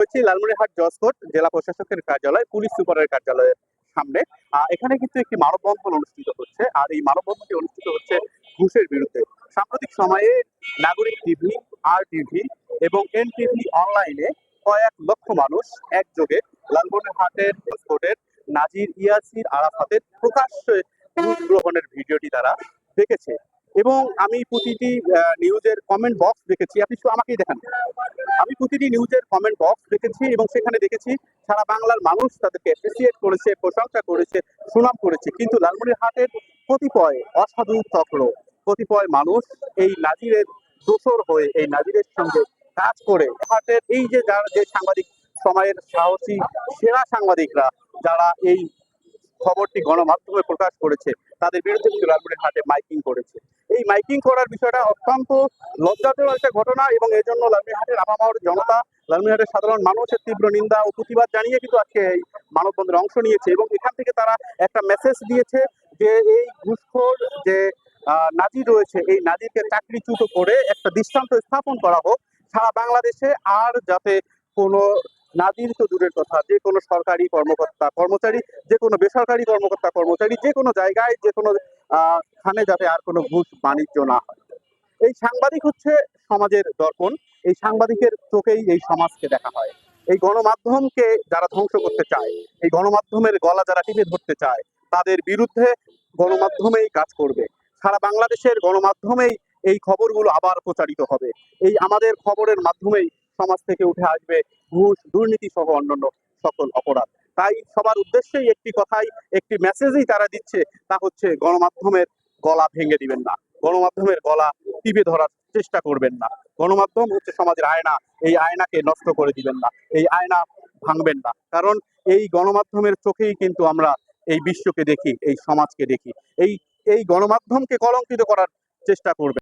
হচ্ছে লালমনিরহাট জজকোর্ট জেলা প্রশাসকের কার্যালয়, পুলিশ সুপারের কার্যালয়ের সামনে। এখানে কিন্তু একটি মানববন্ধন অনুষ্ঠিত হচ্ছে, আর এই মানববন্ধনটি অনুষ্ঠিত হচ্ছে ঘুষের বিরুদ্ধে। সাম্প্রতিক সময়ে নাগরিক টিভি, আর টিভি এবং এন টিভি অনলাইনে কয়েক লক্ষ মানুষ একযোগে লালমনিরহাটের জজকোর্টের, নাজির ইয়াসির আরাফাতের প্রকাশ্যে ঘুষ গ্রহণের ভিডিওটি তারা দেখেছে। এবং আমি প্রতিটি নিউজের কমেন্ট বক্স দেখেছি। আপনি শুধু আমাকেই দেখান। প্রতিটি নিউজের কমেন্ট বক্স দেখেছি এবং সেখানে দেখেছি সারা বাংলার মানুষ তাদেরকে অ্যাপ্রিসিয়েট করেছে, প্রশংসা করেছে, সুনাম করেছে। কিন্তু লালমনিরহাটের কতিপয় অসাধু চক্র, কতিপয় মানুষ এই নাজিরের দোসর হয়ে, এই নাজিরের সঙ্গে কাজ করে হাটের এই যে যারা যে সাংবাদিক সময়ের সাহসী, সেরা সাংবাদিকরা যারা এই খবরটি গণমাধ্যমে প্রকাশ করেছে, তাদের বিরুদ্ধে কিন্তু লালমনিরহাটে মাইকিং করেছে। এই মাইকিং করার বিষয়টা অত্যন্ত লজ্জাজনক একটা ঘটনা এবং এই জন্য লালমিরহাটের আপামার জনতা লালমিরহাটের সাধারণ মানুষের তীব্র নিন্দা ও প্রতিবাদ জানিয়ে কিন্তু আজকে এই মানববন্ধনে অংশ নিয়েছে এবং এখান থেকে তারা একটা মেসেজ দিয়েছে যে এই ঘুষখোর যে নাজির রয়েছে, এই নাজিরকে চাকরিচ্যুত করে একটা দৃষ্টান্ত স্থাপন করা হোক। সারা বাংলাদেশে আর যাতে কোনো নাজির তো দূরের কথা, যে কোনো সরকারি কর্মকর্তা কর্মচারী, যে কোনো বেসরকারি কর্মকর্তা কর্মচারী, যে কোনো জায়গায় যে কোনো আহ, খানে যাতে আর কোনো ঘুষ বাণিজ্য না হয়। এই সাংবাদিক হচ্ছে সমাজের দর্পণ। এই সাংবাদিকের চোখেই এই সমাজকে দেখা হয়। এই গণমাধ্যমকে যারা ধ্বংস করতে চায় এই গণমাধ্যমের গলা যারা টিপে ধরতে চায় তাদের বিরুদ্ধে গণমাধ্যমেই কাজ করবে। সারা বাংলাদেশের গণমাধ্যমেই এই খবরগুলো আবার প্রচারিত হবে। এই আমাদের খবরের মাধ্যমেই সমাজ থেকে উঠে আসবে ঘুষ দুর্নীতি সহ অন্যান্য সকল অপরাধ। তাই সবার উদ্দেশ্যেই একটি কথাই একটি মেসেজই তারা দিচ্ছে তা হচ্ছে গণমাধ্যমের গলা ভেঙে দিবেন না। গণমাধ্যমের গলা টিপে ধরার চেষ্টা করবেন না। গণমাধ্যম হচ্ছে সমাজের আয়না। এই আয়নাকে নষ্ট করে দিবেন না। এই আয়না ভাঙবেন না। কারণ এই গণমাধ্যমের চোখেই কিন্তু আমরা এই বিশ্বকে দেখি, এই সমাজকে দেখি। এই এই গণমাধ্যমকে কলঙ্কিত করার চেষ্টা করবেন।